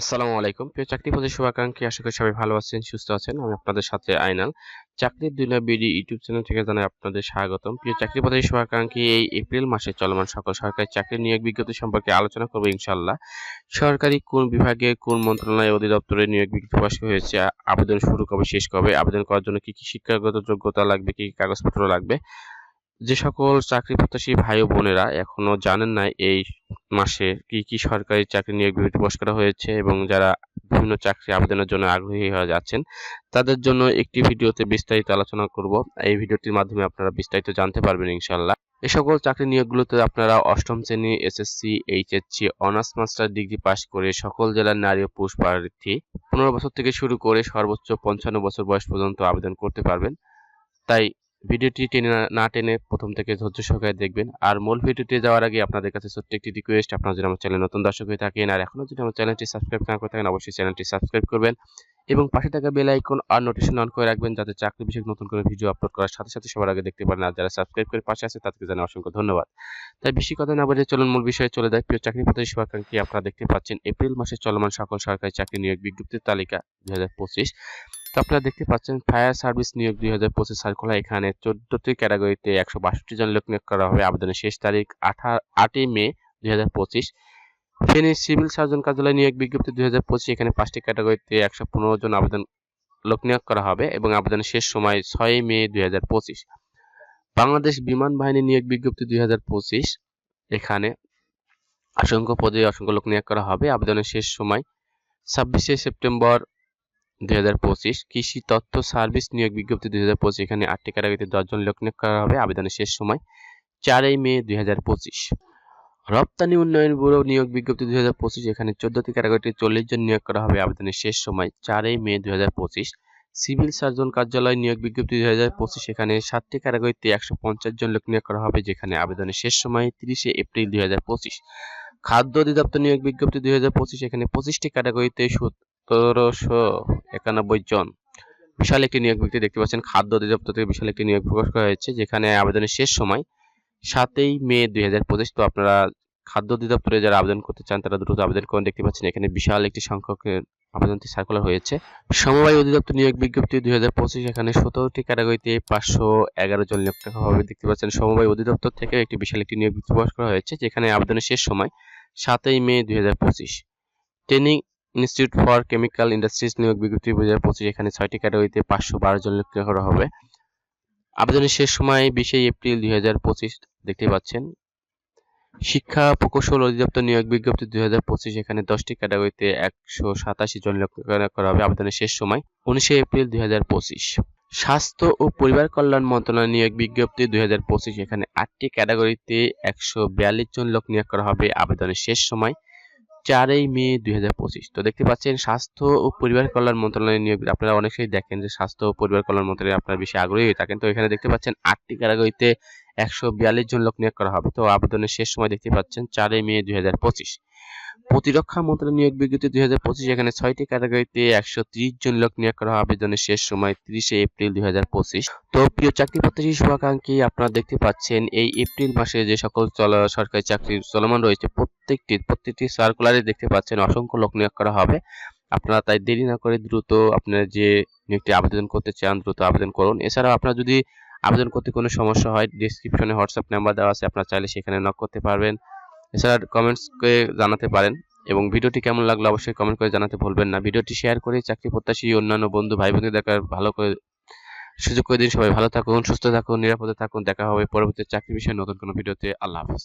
আসসালামু আলাইকুম। প্রিয় চাকরি পদের শুভাকাঙ্ক্ষী, আশা করি সবাই ভালো আছেন, সুস্থ আছেন। আমি আপনাদের সাথে আইনাল। চাকরির দুনিয়া বিডি ইউটিউব চ্যানেল থেকে জানাই আপনাদের স্বাগতম। প্রিয় চাকরি পদের শুভাকাঙ্ক্ষী, এই এপ্রিল মাসে চলমান সকল সরকারি চাকরি নিয়োগ বিজ্ঞপ্তি সম্পর্কে আলোচনা করব ইনশাল্লাহ সরকারি কোন বিভাগে কোন মন্ত্রণালয় অধিদপ্তরে নিয়োগ বিজ্ঞপ্তি প্রকাশ হয়েছে, আবেদন শুরু কবে, শেষ কবে, আবেদন করার জন্য কি কি শিক্ষাগত যোগ্যতা লাগবে, কি কি কাগজপত্র লাগবে যে সকল চাকরি প্রত্যাশী ভাই ও বোনেরা এখনও জানেন না এই মাসে কি কি সরকারি চাকরি নিয়োগ বিজ্ঞপ্তি প্রকাশ করা হয়েছে এবং যারা বিভিন্ন চাকরি আবেদনের জন্য আগ্রহী হয়ে যাচ্ছেন, তাদের জন্য একটি ভিডিওতে বিস্তারিত আলোচনা করব। এই ভিডিওটির মাধ্যমে আপনারা বিস্তারিত জানতে পারবেন ইনশাল্লাহ এ সকল চাকরি নিয়োগগুলোতে আপনারা অষ্টম শ্রেণি, SSC, HSC, honours master degree pass করে সকল জেলার নারী ও পুরুষ প্রার্থী পনেরো বছর থেকে শুরু করে সর্বোচ্চ পঞ্চান্ন বছর বয়স পর্যন্ত আবেদন করতে পারবেন। তাই ভিডিওটি টেনে না টেনে প্রথম থেকে ধৈর্য সহকারে দেখবেন। আর মূল ভিডিওতে যাওয়ার আগে আপনাদের কাছে ছোট্ট একটি রিকোয়েস্ট আপনারা যদি আমার চ্যানেল নতুন দর্শক হয়ে থাকেন আর এখনও যদি আমার চ্যানেলটি সাবস্ক্রাইব না করে থাকেন, অবশ্যই চ্যানেলটি সাবস্ক্রাইব করবেন এবং পাশে থাকা বেল আইকন আর নোটিফিকেশন অন করে রাখবেন যাতে চাকরি বিষয়ক নতুন করে ভিডিও আপলোড করার সাথে সাথে সবার আগে দেখতে পারেন। আর যারা সাবস্ক্রাইব করে পাশে আছে, তাদেরকে জানাই অসংখ্য ধন্যবাদ। তাই বেশি কথা না বলে চলুন, মূল বিষয়ে চলে যায় প্রিয় চাকরি প্রত্যাশী শুভাকাঙ্ক্ষী আপনারা দেখতে পাচ্ছেন, এপ্রিল মাসে চলমান সকল সরকারি চাকরি নিয়োগ বিজ্ঞপ্তির তালিকা দু হাজার পঁচিশ। তো আপনারা দেখতে পাচ্ছেন, ফায়ার সার্ভিস নিয়োগ দুই হাজার পঁচিশ সার্কুলার এখানে চোদ্দটি ক্যাটাগরিতে একশো বাষট্টি জন লোক নিয়োগ করা হবে। আবেদনের শেষ তারিখ আঠা আটই মে দুই হাজার পঁচিশ। ফেনী সিভিল সার্জন কার্যালয় নিয়োগ বিজ্ঞপ্তি দুই হাজার পঁচিশ, এখানে পাঁচটি ক্যাটাগরিতে একশো পনেরো জন আবেদন লোক নিয়োগ করা হবে এবং আবেদনের শেষ সময় ছয় মে দুই হাজার পঁচিশ। বাংলাদেশ বিমান বাহিনী নিয়োগ বিজ্ঞপ্তি দুই হাজার পঁচিশ, এখানে অসংখ্য পদে অসংখ্য লোক নিয়োগ করা হবে। আবেদনের শেষ সময় ছাব্বিশে সেপ্টেম্বর দুই হাজার পঁচিশ কৃষি তথ্য সার্ভিস নিয়োগ বিজ্ঞপ্তি দুই এখানে আটটি ক্যাটাগরিতে দশজন লোক নিয়োগ করা হবে। আবেদনের শেষ সময় চারই মে দুই রপ্তানি উন্নয়ন ব্যুরো নিয়োগ বিজ্ঞপ্তি দুই এখানে চোদ্দটি ক্যাটাগরিতে চল্লিশ জন নিয়োগ করা হবে। আবেদনের শেষ সময় চারই মে দুই সিভিল সার্জন কার্যালয় নিয়োগ বিজ্ঞপ্তি দুই হাজার পঁচিশ। এখানে সাতটি ক্যাটাগরিতে একশো পঞ্চাশ জন লোক নিয়োগ করা হবে, যেখানে আবেদনের শেষ সময় তিরিশে এপ্রিল দুই হাজার পঁচিশ। খাদ্য অধিদপ্তর নিয়োগ বিজ্ঞপ্তি দুই হাজার পঁচিশ। এখানে পঁচিশটি ক্যাটাগরিতে সতেরোশো একানব্বই জন। বিশাল একটি নিয়োগ বিজ্ঞপ্তি দেখতে পাচ্ছেন। খাদ্য অধিদপ্তর থেকে বিশাল একটি নিয়োগ প্রকাশ করা হয়েছে, যেখানে আবেদনের শেষ সময় সাতই মে দুই তো আপনারা খাদ্য অধিদপ্তরে যারা আবেদন করতে চান, তারা দ্রুত আবেদন করেন। দেখতে পাচ্ছেন এখানে বিশাল একটি সংখ্যকের আবেদনটি সার্কুলার হয়েছে। সমবায় অধিদপ্তর নিয়োগ বিজ্ঞপ্তি দুই হাজার পঁচিশ, এখানে সতেরোটি ক্যাটাগরিতে পাঁচশো এগারো জন নিয়োগ করা হবে। দেখতে পাচ্ছেন সমবায় অধিদপ্তর থেকে একটি বিশাল একটি নিয়োগ বিজ্ঞপ্তি প্রকাশ করা হয়েছে, যেখানে আবেদনের শেষ সময় সাতই মে দুই হাজার পঁচিশ। Training institute for chemical industries নিয়োগ বিজ্ঞপ্তি দু হাজার পঁচিশ এখানে ছয়টি ক্যাটাগরিতে পাঁচশো বারো জন নিয়োগ করা হবে। আবেদনের শেষ সময় বিশে এপ্রিল দুই হাজার পঁচিশ, দেখতে পাচ্ছেন। শিক্ষা প্রকৌশল অধিদপ্তর নিয়োগ বিজ্ঞপ্তি দুই হাজার পঁচিশ এখানে দশটি ক্যাটাগরিতে একশো সাতাশি জন লোক করা হবে আবেদনের শেষ সময়, উনিশে এপ্রিল দুই হাজার পঁচিশ। স্বাস্থ্য ও পরিবার কল্যাণ মন্ত্রণালয় নিয়োগ বিজ্ঞপ্তি দুই হাজার পঁচিশ এখানে আটটি ক্যাটাগরিতে একশো বিয়াল্লিশ জন লোক নিয়োগ করা হবে আবেদনের শেষ সময় চারই মে দুই হাজার পঁচিশ। তো দেখতে পাচ্ছেন, স্বাস্থ্য ও পরিবার কল্যাণ মন্ত্রণালয় নিয়োগ আপনারা অনেকেই দেখেন যে স্বাস্থ্য ও পরিবার কল্যাণ মন্ত্রণালয় আপনারা বেশি আগ্রহী হয়ে থাকেন। তো এখানে দেখতে পাচ্ছেন, আটটি ক্যাটাগরিতে একশো বিয়াল্লিশ জন লোক নিয়োগ করা হবে। তো আবেদনের শেষ সময় দেখতে পাচ্ছেন চারই মে দুই প্রতিরক্ষা মন্ত্রণালয় নিয়োগ বিজ্ঞপ্তি দুই হাজার পঁচিশ, এখানে ছয়টি ক্যাটাগরিতে একশো ত্রিশ জন লোক নিয়োগ করা হবে আবেদনের শেষ সময় তিরিশে এপ্রিল দুই হাজার পঁচিশ। তো প্রিয় চাকরি প্রত্যাশী শুভাকাঙ্ক্ষী, আপনারা দেখতে পাচ্ছেন এই এপ্রিল মাসে যে সকল সরকারি চাকরি চলমান রয়েছে, প্রত্যেকটি প্রত্যেকটি সার্কুলারে দেখতে পাচ্ছেন অসংখ্য লোক নিয়োগ করা হবে। আপনারা তাই দেরি না করে দ্রুত আপনার যে নিয়োগটি আবেদন করতে চান, দ্রুত আবেদন করুন। এছাড়াও আপনারা যদি আবেদন করতে কোনো সমস্যা হয় ডিসক্রিপশনে হোয়াটসঅ্যাপ নাম্বার দেওয়া আছে, আপনারা চাইলে সেখানে নক করতে পারবেন। এছাড়া কমেন্টস কমেন্টসকে জানাতে পারেন এবং ভিডিওটি কেমন লাগল অবশ্যই কমেন্ট করে জানাতে ভুলবেন না। ভিডিওটি শেয়ার করে চাকরি প্রত্যাশী অন্যান্য বন্ধু ভাই বোনদের দেখার ভালো করে সুযোগ করে দিন। সবাই ভালো থাকুন, সুস্থ থাকুন, নিরাপদে থাকুন। দেখা হবে পরবর্তী চাকরি বিষয়ে নতুন কোনো ভিডিওতে। আল্লাহ হাফিজ।